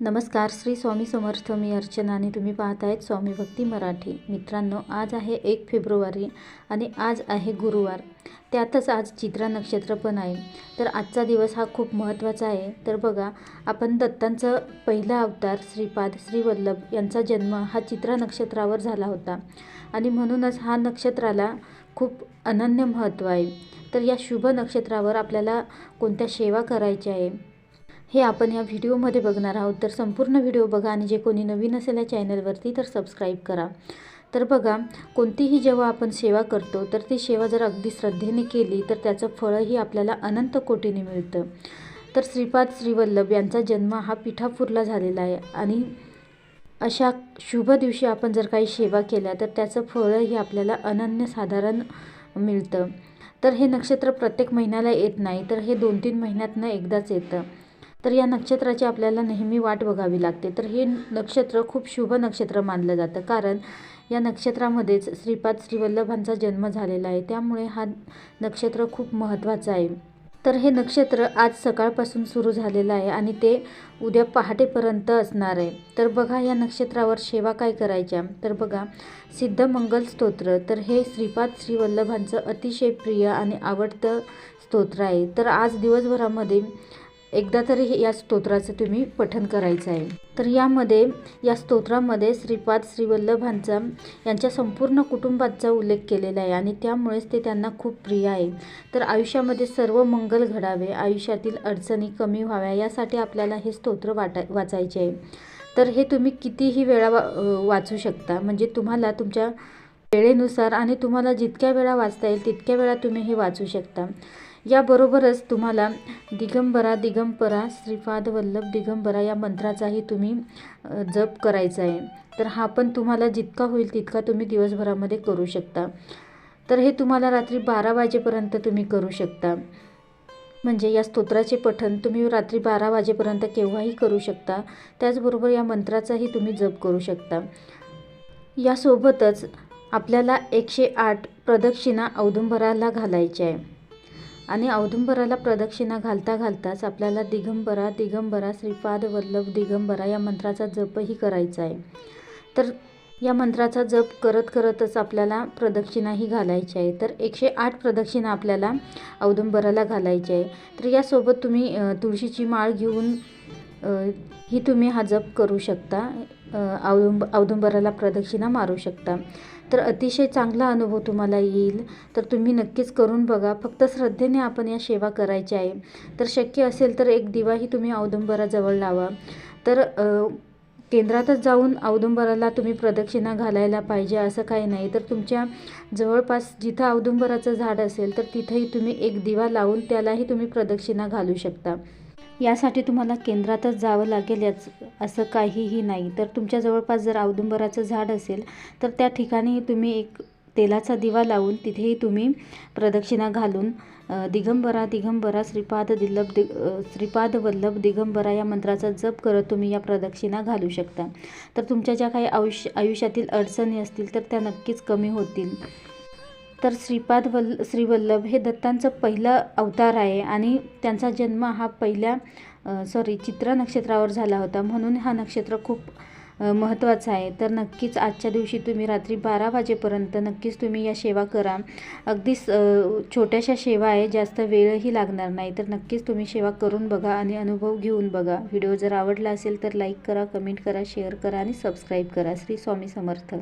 नमस्कार श्री स्वामी समर्थ. मी अर्चना आणि तुम्ही पाहत आहेत स्वामी भक्ती मराठी. मित्रांनो आज आहे एक फेब्रुवारी आणि आज आहे गुरुवार. त्यातच आज चित्रा नक्षत्र पण आहे. तर आजचा दिवस हा खूप महत्त्वाचा आहे. तर बघा आपण दत्तांचं पहिला अवतार श्रीपाद श्रीवल्लभ यांचा जन्म हा चित्रा नक्षत्रावर झाला होता. आणि म्हणूनच हा नक्षत्राला खूप अनन्य महत्त्व आहे. तर या शुभ नक्षत्रावर आपल्याला कोणत्या सेवा करायच्या आहे? हे आपण या व्हिडिओमध्ये बघणार आहोत. तर संपूर्ण व्हिडिओ बघा आणि जे कोणी नवीन असेल या चॅनलवरती तर सबस्क्राईब करा. तर बघा कोणतीही जेव्हा आपण सेवा करतो तर ती सेवा जर अगदी श्रद्धेने केली तर त्याचं फळही आपल्याला अनंत कोटीने मिळतं. तर श्रीपाद श्रीवल्लभ यांचा जन्म हा पिठापूरला झालेला आहे आणि अशा शुभ दिवशी आपण जर काही सेवा केल्या तर त्याचं फळही आपल्याला अनन्यसाधारण मिळतं. तर हे नक्षत्र प्रत्येक महिन्याला येत नाही तर हे दोन तीन महिन्यातनं एकदाच येतं. तर या नक्षत्राची आपल्याला नेहमी वाट बघावी लागते. तर हे नक्षत्र खूप शुभ नक्षत्र मानलं जातं. कारण या नक्षत्रामध्येच श्रीपाद श्रीवल्लभांचा जन्म झालेला आहे. त्यामुळे हा नक्षत्र खूप महत्त्वाचा आहे. तर हे नक्षत्र आज सकाळपासून सुरू झालेलं आहे आणि ते उद्या पहाटेपर्यंत असणार आहे. तर बघा या नक्षत्रावर सेवा काय करायच्या. तर बघा सिद्धमंगल स्तोत्र. तर हे श्रीपाद श्रीवल्लभांचं अतिशय प्रिय आणि आवडतं स्तोत्र आहे. तर आज दिवसभरामध्ये एकदा तरी या स्तोत्राचं तुम्ही पठन करायचं आहे. तर यामध्ये या स्तोत्रामध्ये श्रीपाद श्रीवल्लभांचा यांच्या संपूर्ण कुटुंबाचा उल्लेख केलेला आहे आणि त्यामुळेच ते त्यांना खूप प्रिय आहे. तर आयुष्यामध्ये सर्व मंगल घडावे आयुष्यातील अडचणी कमी व्हाव्या यासाठी आपल्याला हे स्तोत्र वाटा वाचायचे आहे. तर हे तुम्ही कितीही वेळा वा वाचू शकता. म्हणजे तुम्हाला तुमच्या वेळेनुसार आणि तुम्हाला जितक्या वेळा वाचता येईल तितक्या वेळा तुम्ही हे वाचू शकता. याबरोबरच तुम्हाला दिगंबरा दिगंबरा श्रीपाद वल्लभ दिगंबरा या मंत्राचाही तुम्ही जप करायचा आहे. तर हा पण तुम्हाला जितका होईल तितका तुम्ही दिवसभरामध्ये करू शकता. तर हे तुम्हाला रात्री बारा वाजेपर्यंत तुम्ही करू शकता. म्हणजे या स्तोत्राचे पठण तुम्ही रात्री बारा वाजेपर्यंत केव्हाही करू शकता. त्याचबरोबर या मंत्राचाही तुम्ही जप करू शकता. यासोबतच आपल्याला एकशे आठ प्रदक्षिणा औदुंबराला घालायच्या आहे. आणि औदुंबराला प्रदक्षिणा घालता घालताच आपल्याला दिगंबरा दिगंबरा श्रीपाद वल्लभ दिगंबरा या मंत्राचा जपही करायचा आहे. तर या मंत्राचा जप करत करतच आपल्याला प्रदक्षिणाही घालायची आहे. तर एकशे आठ प्रदक्षिणा आपल्याला औदुंबराला घालायची आहे. तर यासोबत तुम्ही तुळशीची माळ घेऊन ही तुम्ही हा जप करू शकता. औदुंब औदुंबराला प्रदक्षिणा मारू शकता. तर अतिशय चांगला अनुभव तुम्हाला येईल. तर तुम्ही नक्कीच करून बघा. फक्त श्रद्धेने आपण या सेवा करायच्या आहे. तर शक्य असेल तर एक दिवाही तुम्ही औदुंबराजवळ लावा. तर केंद्रातच जाऊन औदुंबराला तुम्ही प्रदक्षिणा घालायला पाहिजे असं काही नाही. तर तुमच्या जवळपास जिथं औदुंबराचं झाड असेल तर तिथंही तुम्ही एक दिवा लावून त्यालाही तुम्ही प्रदक्षिणा घालू शकता. यासाठी तुम्हाला केंद्रातच जावं लागेल याच असं काहीही नाही. तर तुमच्या जवळपास जर औदुंबराचं झाड असेल तर त्या ठिकाणी तुम्ही एक तेलाचा दिवा लावून तिथेही तुम्ही प्रदक्षिणा घालून दिगंबरा दिगंबरा श्रीपाद दिल्लभ दि श्रीपाद वल्लभ दिगंबरा या मंत्राचा जप करत तुम्ही या प्रदक्षिणा घालू शकता. तर तुमच्या ज्या काही आयुष्य आयुष्यातील अडचणी असतील तर त्या नक्कीच कमी होतील. तर श्रीपाद वल्ल श्रीवल्लभ हे दत्तांचं पहिलं अवतार आहे आणि त्यांचा जन्म हा पहिल्या सॉरी चित्रा नक्षत्रावर झाला होता. म्हणून हा नक्षत्र खूप महत्त्वाचा आहे. तर नक्कीच आजच्या दिवशी तुम्ही रात्री बारा वाजेपर्यंत नक्कीच तुम्ही या सेवा करा. अगदीच छोट्याशा सेवा आहे जास्त वेळही लागणार नाही. तर नक्कीच तुम्ही सेवा करून बघा आणि अनुभव घेऊन बघा. व्हिडिओ जर आवडला असेल तर लाईक करा कमेंट करा शेअर करा आणि सबस्क्राईब करा. श्री स्वामी समर्थ.